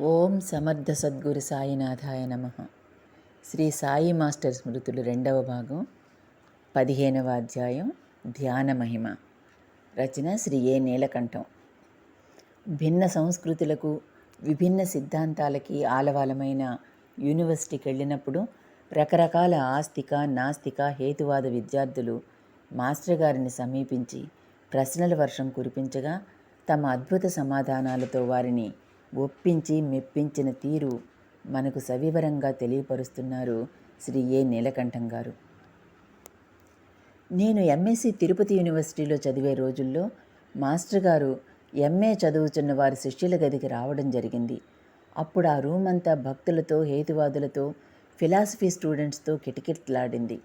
ఓం సమర్థ సద్గురు సాయినాథాయ నమ. శ్రీ సాయి మాస్టర్ స్మృతులు రెండవ భాగం పదిహేనవ అధ్యాయం ధ్యాన మహిమ. రచన శ్రీ ఏ నీలకంఠం. భిన్న సంస్కృతులకు విభిన్న సిద్ధాంతాలకి ఆలవాలమైన యూనివర్సిటీకి వెళ్ళినప్పుడు రకరకాల ఆస్తిక నాస్తిక హేతువాద విద్యార్థులు మాస్టర్ గారిని సమీపించి ప్రశ్నల వర్షం కురిపించగా తమ అద్భుత సమాధానాలతో వారిని ఒప్పించి మెప్పించిన తీరు మనకు సవివరంగా తెలియపరుస్తున్నారు శ్రీ ఏ. నీలకంఠం గారు. నేను ఎంఎస్సి తిరుపతి యూనివర్సిటీలో చదివే రోజుల్లో మాస్టర్ గారు ఎంఏ చదువుతున్న వారి శిష్యుల గదికి రావడం జరిగింది. అప్పుడు ఆ రూమ్ అంతా భక్తులతో హేతువాదులతో ఫిలాసఫీ స్టూడెంట్స్తో కిటకిట్లాడింది.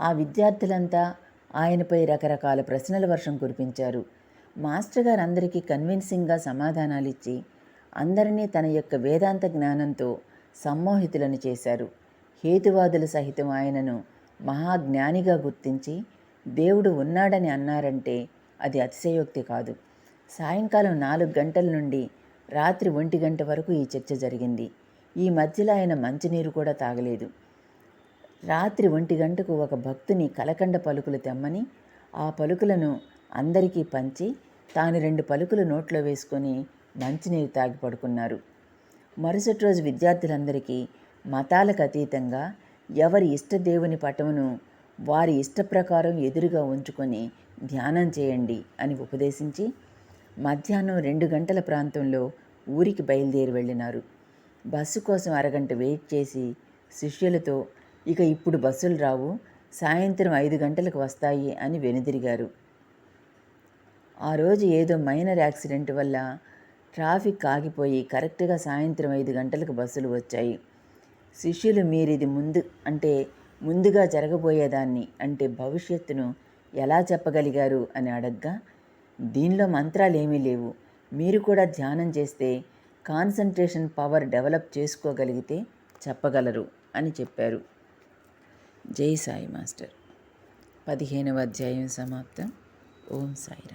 ఆ విద్యార్థులంతా ఆయనపై రకరకాల ప్రశ్నల వర్షం కురిపించారు. మాస్టర్ గారు అందరికీ కన్విన్సింగ్గా సమాధానాలిచ్చి అందరినీ తన యొక్క వేదాంత జ్ఞానంతో సమ్మోహితులను చేశారు. హేతువాదులు సహితం ఆయనను మహాజ్ఞానిగా గుర్తించి దేవుడు ఉన్నాడని అన్నారంటే అది అతిశయోక్తి కాదు. సాయంకాలం నాలుగు గంటల నుండి రాత్రి ఒంటి గంట వరకు ఈ చర్చ జరిగింది. ఈ మధ్యలో ఆయన మంచినీరు కూడా తాగలేదు. రాత్రి ఒంటి గంటకు ఒక భక్తుని కలకండ పలుకులు తెమ్మని ఆ పలుకులను అందరికీ పంచి తాను రెండు పలుకులు నోట్లో వేసుకొని మంచినీరు తాగి పడుకున్నారు. మరుసటి రోజు విద్యార్థులందరికీ మతాలకు అతీతంగా ఎవరి ఇష్టదేవుని పటమును వారి ఇష్ట ప్రకారం ఎదురుగా ఉంచుకొని ధ్యానం చేయండి అని ఉపదేశించి మధ్యాహ్నం రెండు గంటల ప్రాంతంలో ఊరికి బయలుదేరి వెళ్ళినారు. బస్సు కోసం అరగంట వెయిట్ చేసి శిష్యులతో ఇక ఇప్పుడు బస్సులు రావు సాయంత్రం ఐదు గంటలకు వస్తాయి అని వెనుదిరిగారు. ఆ రోజు ఏదో మైనర్ యాక్సిడెంట్ వల్ల ట్రాఫిక్ ఆగిపోయి కరెక్ట్గా సాయంత్రం ఐదు గంటలకు బస్సులు వచ్చాయి. శిష్యులు మీరిది ముందు అంటే ముందుగా జరగబోయేదాన్ని అంటే భవిష్యత్తును ఎలా చెప్పగలిగారు అని అడగ్గా దీనిలో మంత్రాలు ఏమీ లేవు. మీరు కూడా ధ్యానం చేస్తే కాన్సన్ట్రేషన్ పవర్ డెవలప్ చేసుకోగలిగితే చెప్పగలరు అని చెప్పారు. జై సాయి మాస్టర్. పదిహేనవ అధ్యాయం సమాప్తం. ఓం సాయిరా